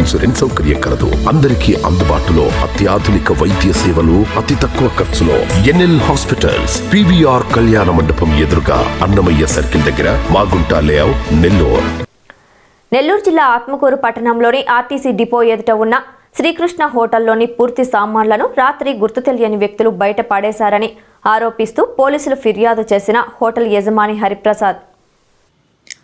Insurance సౌకర్యం కలదు. అందరికీ అందుబాటులో అత్యాధునిక వైద్య సేవలు అతి తక్కువ ఖర్చులో ఎన్ఎల్ హాస్పిటల్స్ పివిఆర్ కళ్యాణ మండపం ఎదురుగా అన్నమయ్య సర్కిల్ దగ్గర మాగుంట లేఅవుట్ నెల్లూరు. నెల్లూరు జిల్లా ఆత్మకూరు పట్టణంలోని ఆర్టీసీ డిపో ఎదుట ఉన్న శ్రీకృష్ణ హోటల్లోని పూర్తి సామాన్లను రాత్రి గుర్తు తెలియని వ్యక్తులు బయట పడేశారని ఆరోపిస్తూ పోలీసులు ఫిర్యాదు చేసిన హోటల్ యజమాని హరిప్రసాద్.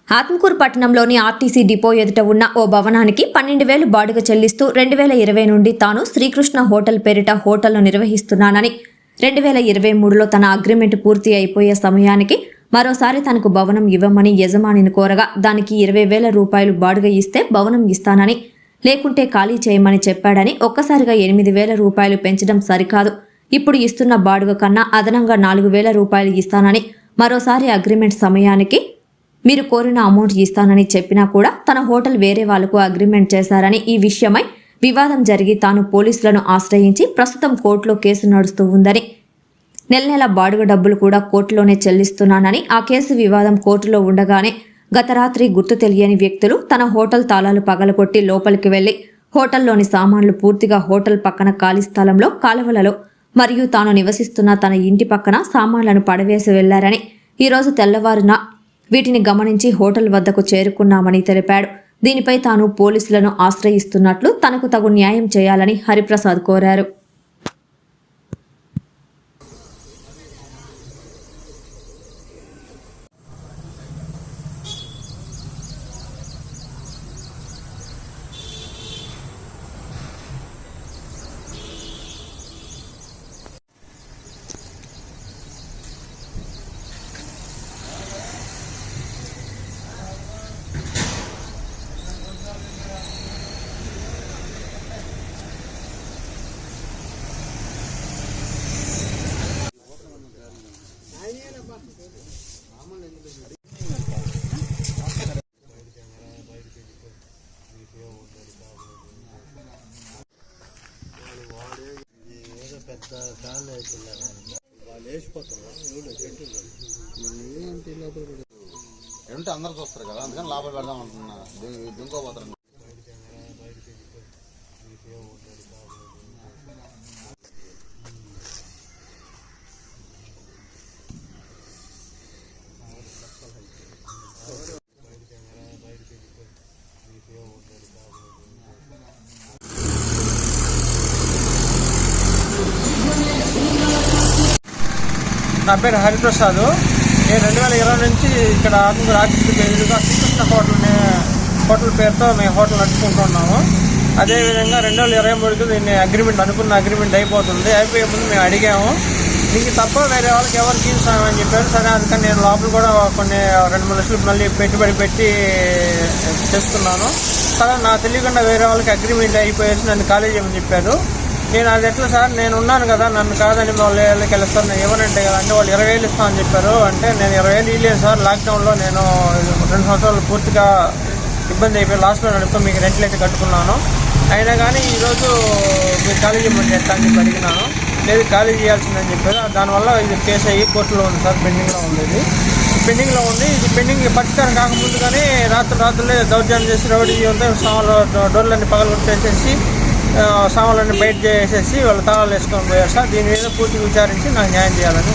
ఆత్మకూరు పట్టణంలోని ఆర్టీసీ డిపో ఎదుట ఉన్న ఓ భవనానికి పన్నెండు వేలు బాడుగ చెల్లిస్తూ రెండు వేల ఇరవై నుండి తాను శ్రీకృష్ణ హోటల్ పేరిట హోటల్ను నిర్వహిస్తున్నానని. రెండు వేల ఇరవై మూడులో తన అగ్రిమెంట్ పూర్తి అయిపోయే సమయానికి మరోసారి తనకు భవనం ఇవ్వమని యజమానిని కోరగా దానికి ఇరవై వేల రూపాయలు బాడుగ ఇస్తే భవనం ఇస్తానని లేకుంటే ఖాళీ చేయమని చెప్పాడని ఒక్కసారిగా ఎనిమిది వేల రూపాయలు పెంచడం సరికాదు. ఇప్పుడు ఇస్తున్న బాడుగ కన్నా అదనంగా నాలుగు వేల రూపాయలు ఇస్తానని మరోసారి అగ్రిమెంట్ సమయానికి మీరు కోరిన అమౌంట్ ఇస్తానని చెప్పినా కూడా తన హోటల్ వేరే వాళ్ళకు అగ్రిమెంట్ చేశారని ఈ విషయమై వివాదం జరిగి తాను పోలీసులను ఆశ్రయించి ప్రస్తుతం కోర్టులో కేసు నడుస్తూ ఉందని నెల నెల బాడుగ డబ్బులు కూడా కోర్టులోనే చెల్లిస్తున్నానని ఆ కేసు వివాదం కోర్టులో ఉండగానే గత రాత్రి గుర్తు తెలియని వ్యక్తులు తన హోటల్ తాళాలు పగలగొట్టి లోపలికి వెళ్ళి హోటల్లోని సామాన్లు పూర్తిగా హోటల్ పక్కన ఖాళీ స్థలంలో కాలువలలో మరియు తాను నివసిస్తున్న తన ఇంటి పక్కన సామాన్లను పడవేసి వెళ్ళారని ఈరోజు తెల్లవారున వీటిని గమనించి హోటల్ వద్దకు చేరుకున్నామని తెలిపాడు. దీనిపై తాను పోలీసులను ఆశ్రయిస్తున్నట్లు తనకు తగు న్యాయం చేయాలని హరిప్రసాద్ కోరారు. ఏంటంటే అందరు చూస్తారు కదా? అందుకని లోపల పెడదాం అంటున్నా దిం- దింకోపోతారు నా పేరు హరిప్రసాద్. నేను రెండు వేల ఇరవై నుంచి ఇక్కడ ఆత్మకూరు ఆర్టీసీ ఎదురుగా శ్రీకృష్ణ హోటల్ హోటల్ పేరుతో మేము హోటల్ నడుపుకుంటున్నాము అదేవిధంగా రెండు వేల ఇరవై మూడుకి దీన్ని అగ్రిమెంట్ అనుకున్న అగ్రిమెంట్ అయిపోతుంది. అయిపోయే ముందు మేము అడిగాము. దీనికి తప్ప వేరే వాళ్ళకి ఎవరికి ఇస్తామని చెప్పారు. సరే అందుకని నేను లోపల కూడా కొన్ని రెండు మూడు లక్షలు మళ్ళీ పెట్టుబడి పెట్టి చేస్తున్నాను. సరే నా తెలియకుండా వేరే వాళ్ళకి అగ్రిమెంట్ అయిపోయేసి నన్ను ఖాళీ చేయమని చెప్పారు. నేను అది ఎట్లా సార్? నేను ఉన్నాను కదా నన్ను కాదని వాళ్ళు వాళ్ళకి వెళ్ళిస్తారు నేను కదా అంటే వాళ్ళు ఇరవై వేలు ఇస్తామని చెప్పారు. అంటే నేను ఇరవై వేలు ఇవ్వలేదు సార్. లాక్డౌన్లో నేను రెండు సంవత్సరాలు పూర్తిగా ఇబ్బంది అయిపోయి లాస్ట్లో నడుపుతూ మీకు రెంట్లు అయితే కట్టుకున్నాను. అయినా కానీ ఈరోజు మీరు ఖాళీ చేయమని ఎట్లా అని చెప్పి అడిగినాను. లేదు ఖాళీ చేయాల్సిందని చెప్పారు. దానివల్ల ఇది కేసు అయ్యి కోర్టులో ఉంది సార్ పెండింగ్లో ఉంది ఇది పెండింగ్లో ఉంది. ఇది పెండింగ్ పరిష్కారం కాకముందుగానే రాత్రి రాత్రులే దౌర్జన్యం చేసి రౌడీ ఉంటే సామాన్లు డోర్లన్నీ పగలగొట్టేసేసి సామాన్లన్నీ బయట చేసేసి వాళ్ళు తాళాలు వేసుకొని పోయారు సార్. దీని మీద పూర్తి విచారించి నాకు న్యాయం చేయాలని